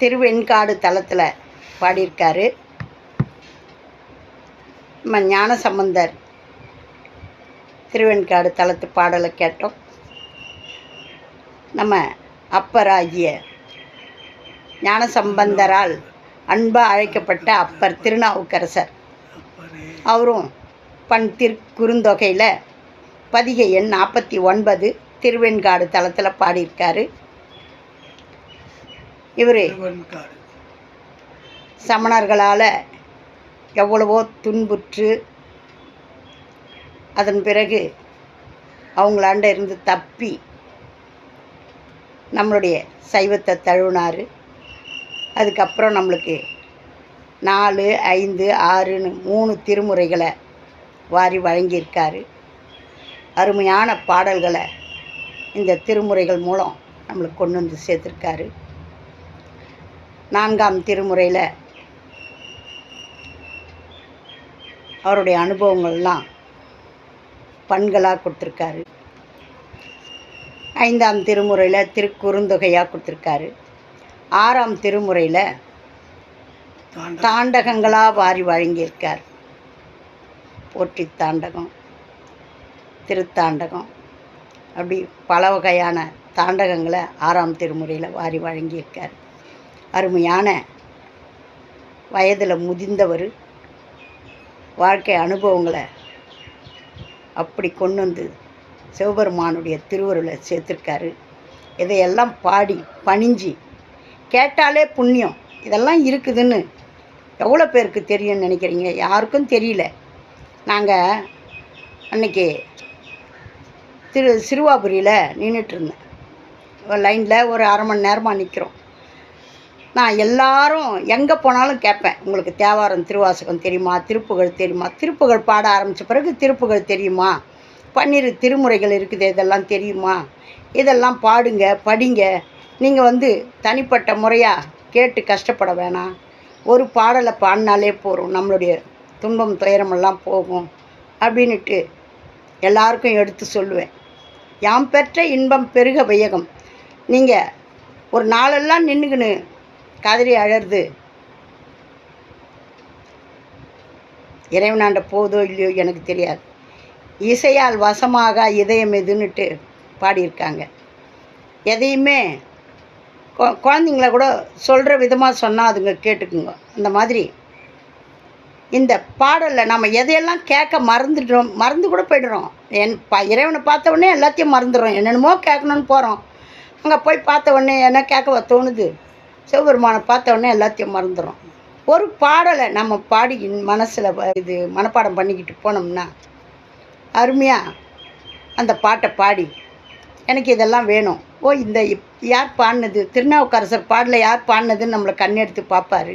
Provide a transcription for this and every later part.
திருவெண்காடு தலத்தில் பாடியிருக்காரு. நம்ம ஞான சம்பந்தர் திருவெண்காடு தளத்து பாடலை கேட்டோம். நம்ம அப்பராகிய ஞான சம்பந்தரால் அன்பாக அழைக்கப்பட்ட அப்பர் திருநாவுக்கரசர். அவரும் பண் திருக்குறுந்தொகையில் பதிகை எண் நாற்பத்தி ஒன்பது திருவெண்காடு தளத்தில் பாடியிருக்காரு. இவர். சமணர்களால் எவ்வளவோ துன்புற்று அதன் பிறகு அவங்களாண்ட இருந்து தப்பி நம்மளுடைய சைவத்தை தழுவினார். அதுக்கப்புறம் நம்மளுக்கு நாலு ஐந்து ஆறுன்னு மூணு திருமுறைகளை வாரி வழங்கியிருக்காரு. அருமையான பாடல்களை இந்த திருமுறைகள் மூலம் நம்மளுக்கு கொண்டு வந்து சேர்த்துருக்காரு. நான்காம் திருமுறையில் அவருடைய அனுபவங்கள்லாம் பண்களாக கொடுத்துருக்காரு. ஐந்தாம் திருமுறையில் திருக்குறுந்தொகையாக கொடுத்துருக்காரு. ஆறாம் திருமுறையில் தாண்ட தாண்டகங்களாக வாரி வழங்கியிருக்கார். போற்றி தாண்டகம் திருத்தாண்டகம் அப்படி பல வகையான தாண்டகங்களை ஆறாம் திருமுறையில் வாரி வழங்கியிருக்கார். அருமையான வயதில் முதிர்ந்தவர் வாழ்க்கை அனுபவங்களை அப்படி கொண்டு வந்து சிவபெருமானுடைய திருவருளை சேர்த்துருக்காரு. இதையெல்லாம் பாடி பணிஞ்சு கேட்டாலே புண்ணியம். இதெல்லாம் இருக்குதுன்னு எவ்வளோ பேருக்கு தெரியும்னு நினைக்கிறீங்க? யாருக்கும் தெரியல. நாங்கள் அன்னைக்கு திரு சிறுவாபுரியில் நின்றுட்டு இருந்தேன் லைனில் ஒரு அரை மணி நேரமாக நிற்கிறோம் நான் எல்லாரும் எங்கே போனாலும் கேட்பேன். உங்களுக்கு தேவாரம் திருவாசகம் தெரியுமா? திருப்புகழ் தெரியுமா? திருப்புகழ் பாட ஆரம்பித்த பிறகு திருப்புகழ் தெரியுமா? பன்னிரு திருமுறைகள் இருக்குது இதெல்லாம் தெரியுமா? இதெல்லாம் பாடுங்க படிங்க. நீங்கள் வந்து தனிப்பட்ட முறையாக கேட்டு கஷ்டப்பட வேணாம். ஒரு பாடலை பாடினாலே போகிறோம் நம்மளுடைய துன்பம் துயரமெல்லாம் போகும். அப்படின்னுட்டு எல்லாருக்கும் எடுத்து சொல்லுவேன். யாம் பெற்ற இன்பம் பெருக வையகம். நீங்கள் ஒரு நாளெல்லாம் நின்றுக்கின்னு கதறி அழறது. இறைவனாண்ட போதோ இல்லையோ எனக்கு தெரியாது. இசையால் வசமாக இதயம் எதுன்னுட்டு பாடியிருக்காங்க. எதையுமே கொ- குழந்தைங்கள கூட சொல்கிற விதமாக சொன்னால் அதுங்க கேட்டுக்குங்க. அந்த மாதிரி இந்த பாடலில் நம்ம எதையெல்லாம் கேட்க மறந்துடுறோம் மறந்து கூட போய்டுறோம். என் பா இறைவனை பார்த்த உடனே எல்லாத்தையும் மறந்துடுறோம். என்னென்னமோ கேட்கணுன்னு போகிறோம் அங்கே போய் பார்த்த உடனே என்ன கேட்க தோணுது? சிவபெருமானை பார்த்த உடனே எல்லாத்தையும் மறந்துடும். ஒரு பாடலை நம்ம பாடி மனசில் இது மனப்பாடம் பண்ணிக்கிட்டு போனோம்னா அருமையாக அந்த பாட்டை பாடி எனக்கு இதெல்லாம் வேணும். ஓ இந்த யார் பாடினது? திருநாவுக்கரசர் பாடல யார் பாடினதுன்னு நம்மளை கண்ணெடுத்து பார்ப்பாரு.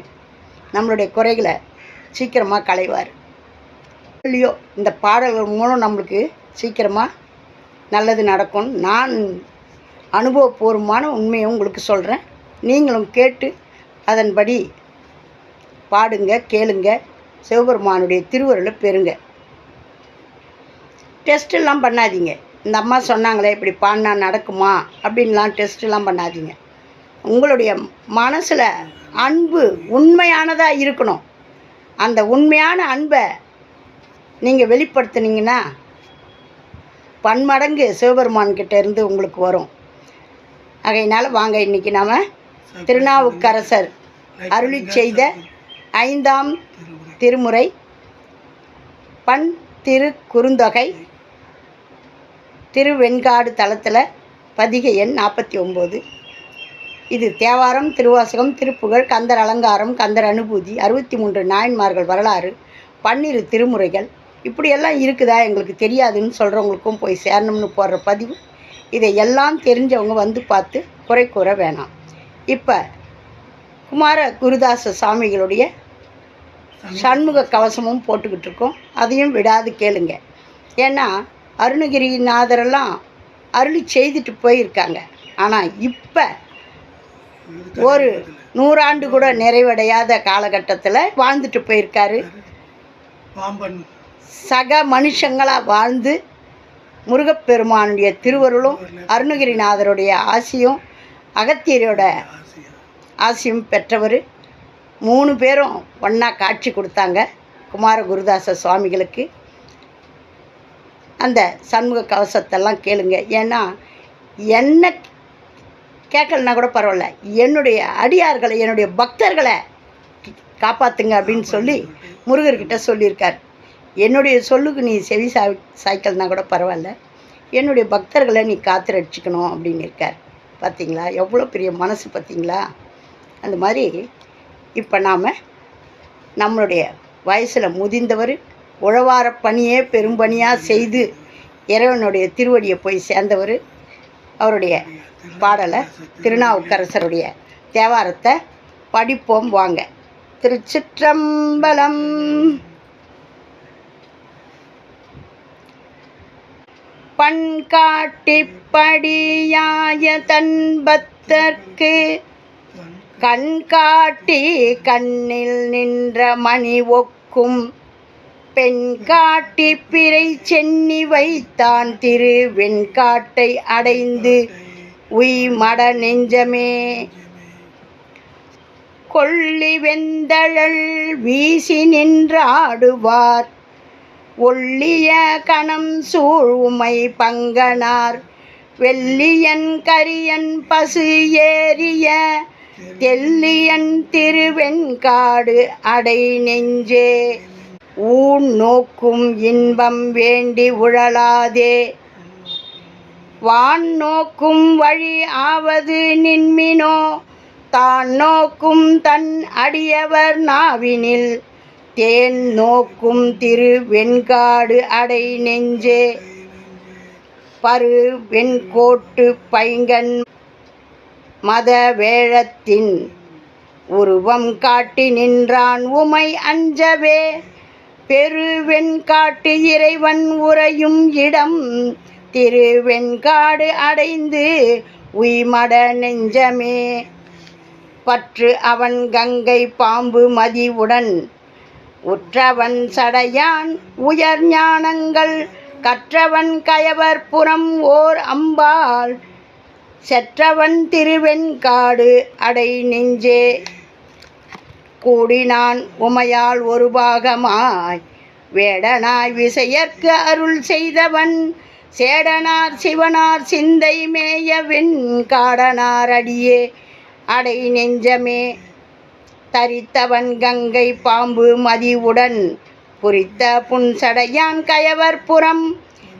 நம்மளுடைய குறைகளை சீக்கிரமாக களைவார். இல்லையோ இந்த பாடல்கள் மூலம் நம்மளுக்கு சீக்கிரமாக நல்லது நடக்கும் நான் அனுபவபூர்வமான உண்மையை உங்களுக்கு சொல்கிறேன் நீங்களும் கேட்டு அதன்படி பாடுங்க கேளுங்க. சிவபெருமானுடைய திருவருளை பெறுங்க. டெஸ்ட்டெல்லாம் பண்ணாதீங்க. இந்த அம்மா சொன்னாங்களே இப்படி பாடினா நடக்குமா? அப்படின்லாம் டெஸ்ட்டெல்லாம் பண்ணாதீங்க. உங்களுடைய மனசில் அன்பு உண்மையானதாக இருக்கணும். அந்த உண்மையான அன்பை நீங்கள் வெளிப்படுத்துனீங்கன்னா பன்மடங்கு சிவபெருமான்கிட்ட இருந்து உங்களுக்கு வரும். ஆகையினால வாங்க இன்னைக்கு நாம் திருநாவுக்கரசர் அருளி செய்த ஐந்தாம் திருமுறை பண் திரு குறுந்தொகை திருவெண்காடு தளத்தில் பதிகை எண் நாற்பத்தி ஒம்பது இது தேவாரம் திருவாசகம் திருப்புகழ் கந்தர் அலங்காரம் கந்தர் அனுபூதி அறுபத்தி மூன்று நாயன்மார்கள் வரலாறு பன்னிரு திருமுறைகள். இப்படியெல்லாம் இருக்குதா எங்களுக்கு தெரியாதுன்னு சொல்கிறவங்களுக்கும் போய் சேரணும்னு போடுற பதிவு. இதை எல்லாம் தெரிஞ்சவங்க வந்து பார்த்து குறை கூற வேணாம். இப்போ குமார குருதாச சாமிகளுடைய சண்முக கவசமும் போட்டுக்கிட்டு இருக்கோம். அதையும் விடாது கேளுங்க. ஏன்னா அருணகிரிநாதரெல்லாம் அருளி செய்துட்டு போயிருக்காங்க. ஆனால் இப்போ ஒரு நூறாண்டு கூட நிறைவடையாத காலகட்டத்தில் வாழ்ந்துட்டு போயிருக்காரு. சக மனுஷங்களாக வாழ்ந்து முருகப்பெருமானுடைய திருவருளும். அருணகிரிநாதருடைய ஆசியும் அகத்தியரோட ஆசியம் ஆசியும் பெற்றவர். மூணு பேரும் ஒன்றா காட்சி கொடுத்தாங்க குமார குருதாச சுவாமிகளுக்கு. அந்த சண்முக கவசத்தெல்லாம் கேளுங்க. ஏன்னா என்ன கேட்கலனா கூட பரவாயில்ல. என்னுடைய அடியார்களை என்னுடைய பக்தர்களை காப்பாற்றுங்க அப்படின்னு சொல்லி முருகர்கிட்ட சொல்லியிருக்கார். என்னுடைய சொல்லுக்கு நீ செவி சா சாய்க்கலனா கூட பரவாயில்ல. என்னுடைய பக்தர்களை நீ காத்து ரட்சிக்கணும் அப்படின்னு இருக்கார். பார்த்தீங்களா எவ்வளோ பெரிய மனசு பார்த்தீங்களா அந்த மாதிரி இப்போ நாம் நம்மளுடைய வயசில் முதிந்தவர் உழவார பணியே பெரும்பணியாக செய்து இறைவனுடைய திருவடியை போய் சேர்ந்தவர் அவருடைய பாடலை திருநாவுக்கரசருடைய தேவாரத்தை படிப்போம் வாங்க. திருச்சிற்றம்பலம் பண்காட்டிப்படியாய தன்பத்தற்கு கண்காட்டி கண்ணில் நின்ற மணி ஒக்கும் பெண் காட்டி பிறை சென்னி வைத்தான் திரு வெண்காட்டை அடைந்து உய் மட நெஞ்சமே. கொள்ளி வெந்தழல் வீசி நின்றாடுவார் ஒள்ளிய கணம் சூழ்மை பங்கனார். வெள்ளியன் கரியன் பசு ஏறிய தெல்லியன் திருவெண்காடு அடை நெஞ்சே. ஊன் நோக்கும் இன்பம் வேண்டி உழலாதே. வான் நோக்கும் வழி ஆவது நின்மினோ. தான் நோக்கும் தன் அடியவர் நாவினில். தேன் நோக்கும் திரு வெண்காடு அடை நெஞ்சே. பரு வெண்கோட்டு பைங்கன் மத வேழத்தின் உருவம் காட்டி நின்றான் உமை அஞ்சவே. பெருவெண்காட்டு இறைவன் உறையும் இடம் திருவெண்காடு அடைந்து உய்மட நெஞ்சமே. பற்று அவன் கங்கை பாம்பு மதிவுடன் உற்றவன் சடையான் உயர் ஞானங்கள் கற்றவன் கயவர் புறம் ஓர் அம்பாள். செற்றவன் திருவெண்காடு அடை நெஞ்சே. கூடினான் உமையால் ஒரு பாகமாய். வேடனாய் விசையற்கு அருள் செய்தவன் சேடனார் சிவனார் சிந்தை மேய வெண்காடனார் அடியே. அடை நெஞ்சமே தரித்தவன் கங்கை பாம்பு மதிவுடன். புரித்த புன்சடையான் கயவர் புறம்.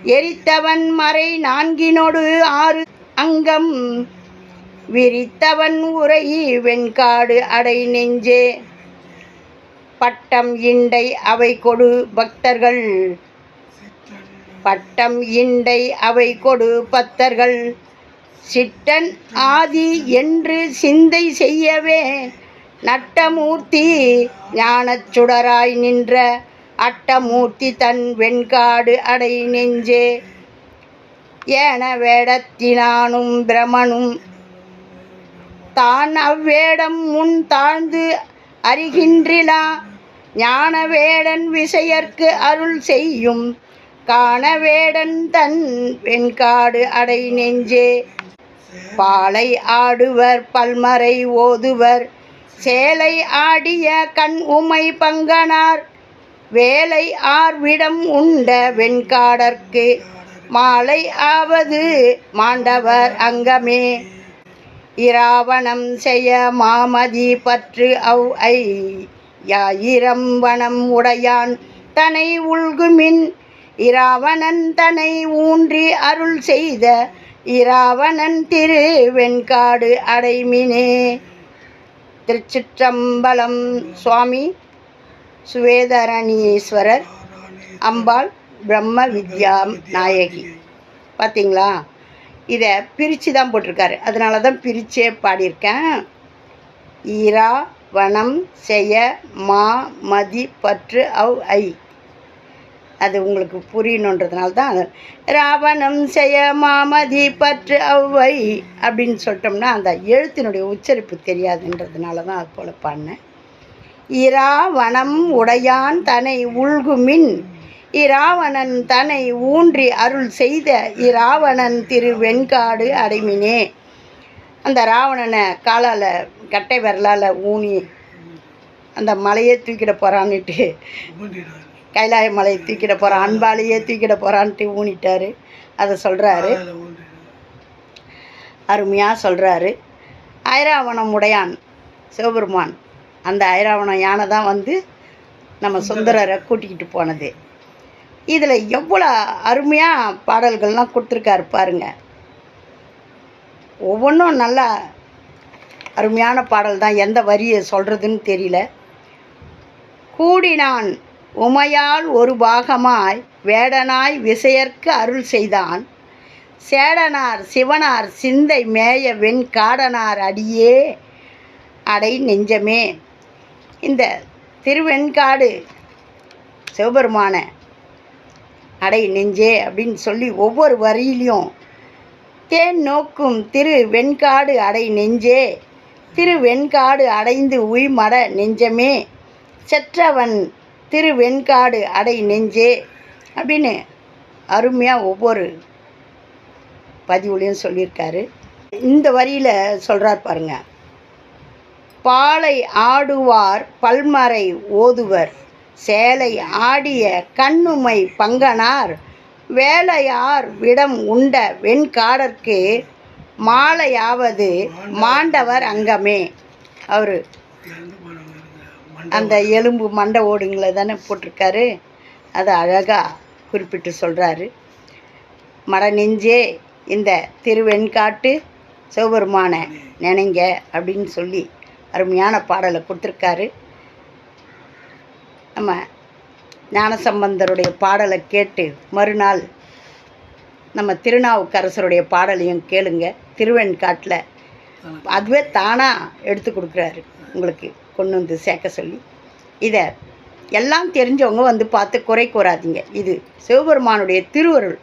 எரித்தவன் மறை நான்கினொடு ஆறு அங்கம். விரித்தவன் உரை வெண்காடு அடை நெஞ்சே. பட்டம் இண்டை அவை கொடு பக்தர்கள். பட்டம் இண்டை அவை கொடு பத்தர்கள் சிட்டன் ஆதி என்று சிந்தை செய்யவே நட்டமூர்த்தி ஞானச் சுடராய் நின்ற அட்டமூர்த்தி தன் வெண்காடு அடை நெஞ்சே. ஏன வேடத்தினானும் பிரமனும் தான் அவ்வேடம் முன் தாழ்ந்து அறிகின்றிலா ஞான வேடன் விசையர்க்கு அருள் செய்யும் காணவேடன் தன் வெண்காடு அடை நெஞ்சே. பாலை ஆடுவர் பல்மறை ஓதுவர் சேலை ஆடிய கண் உமை பங்கனார் வேலை ஆர்விடம் உண்ட வெண்காடற்கு மாலை ஆவது மாண்டவர் அங்கமே. இராவணம் செய்ய மாமதி பற்று அவ் ஐ யாயிரம் வனம் உடையான் தனை உள்குமின். இராவணன் தனை ஊன்றி அருள் செய்த இராவணன் திரு வெண்காடு அடைமினே. திருச்சிற்றம்பலம் சுவாமி சுவேதரணீஸ்வரர் அம்பாள் பிரம்ம வித்யா நாயகி. பார்த்தீங்களா இதை பிரித்து தான் போட்டிருக்காரு. அதனால தான் பிரிச்சே பாடியிருக்கேன். ஈரா வனம் செய்ய மா மதி பற்று அவ் ஐ. அது உங்களுக்கு புரியணுன்றதுனால தான் அது. ராவணம் செய்ய மாமதி பற்று அவ்வை அப்படின்னு சொல்லிட்டோம்னா அந்த எழுத்தினுடைய உச்சரிப்பு தெரியாதுன்றதுனால தான் அது போல் பாடினேன். இராவணம் உடையான் தனை உள்குமின் இராவணன் தன்னை ஊன்றி அருள் செய்த இராவணன் திரு வெண்காடு அடைமினே. அந்த ராவணனை காலால் கட்டை விரலால் ஊனி அந்த மலையே தூக்கிட போகிறான்னுட்டு கைலாய மலையை தூக்கிட போகிறான் அன்பாலேயே தூக்கிட போகிறான்ட்டு ஊனிட்டாரு. அதை சொல்கிறாரு அருமையாக சொல்கிறாரு ஐராவணம் உடையான் சிவபெருமான். அந்த ஐராவணம் யானை தான் வந்து நம்ம சுந்தரரை. கூட்டிக்கிட்டு போனது. இதில் எவ்வளோ அருமையாக பாடல்கள்லாம் கொடுத்துருக்காரு பாருங்க. ஒவ்வொன்றும் நல்லா அருமையான பாடல் தான் எந்த வரியை சொல்கிறதுன்னு தெரியல. கூடினான் உமையால் ஒரு பாகமாய் வேடனாய் விசையர்க்கு அருள் செய்தான். சேடனார் சிவனார் சிந்தை மேய வெண் காடனார் அடியே அடை நெஞ்சமே. இந்த திருவெண்காடு சிவபெருமான அடை நெஞ்சே அப்படின்னு சொல்லி ஒவ்வொரு வரியிலையும் தேன் நோக்கும் திரு வெண்காடு அடை நெஞ்சே. திரு வெண்காடு அடைந்து உய்மட நெஞ்சமே. செற்றவன் திரு வெண்காடு அடை நெஞ்சே அப்படின்னு அருமையாக ஒவ்வொரு பதிவுலையும் சொல்லியிருக்காரு. இந்த வரியில் சொல்கிறார் பாருங்க. பாலை ஆடுவார் பல்மறை ஓதுவர். சேலை ஆடிய கண்ணுமை பங்கனார். வேலையார் விடம் உண்ட வெண்காடற்கு மாலையாவது மாண்டவர் அங்கமே. அவர் அந்த எலும்பு மண்டை ஓடுங்களை தானே போட்டிருக்காரு. அதை அழகாக குறிப்பிட்டு சொல்கிறாரு மட நெஞ்சே இந்த திருவெண்காட்டு சிவபெருமான நினைங்க அப்படின்னு சொல்லி அருமையான பாடலை கொடுத்துருக்காரு. நம்ம ஞானசம்பந்தருடைய பாடலை கேட்டு மறுநாள் நம்ம திருநாவுக்கரசருடைய பாடலையும் கேளுங்க. திருவெண்காட்டில் அதுவே தானாக எடுத்து கொடுக்குறாரு உங்களுக்கு. கொண்டு வந்து சேர்க்க சொல்லி இதை எல்லாம் தெரிஞ்சவங்க வந்து பார்த்து குறை கூறாதீங்க. இது சிவபெருமானுடைய திருவருள்.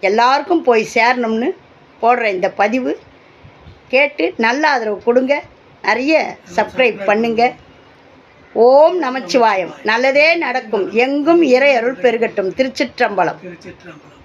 எல்லாருக்கும் போய் சேரணும்னு போடுற இந்த பதிவு கேட்டு நல்ல ஆதரவு கொடுங்க. நிறைய சப்ஸ்கிரைப் பண்ணுங்க. ஓம் நமச்சிவாயம். நல்லதே நடக்கும். எங்கும் இறை அருள் பெருகட்டும். திருச்சிற்றம்பலம். திருச்சிற்றம்பலம்.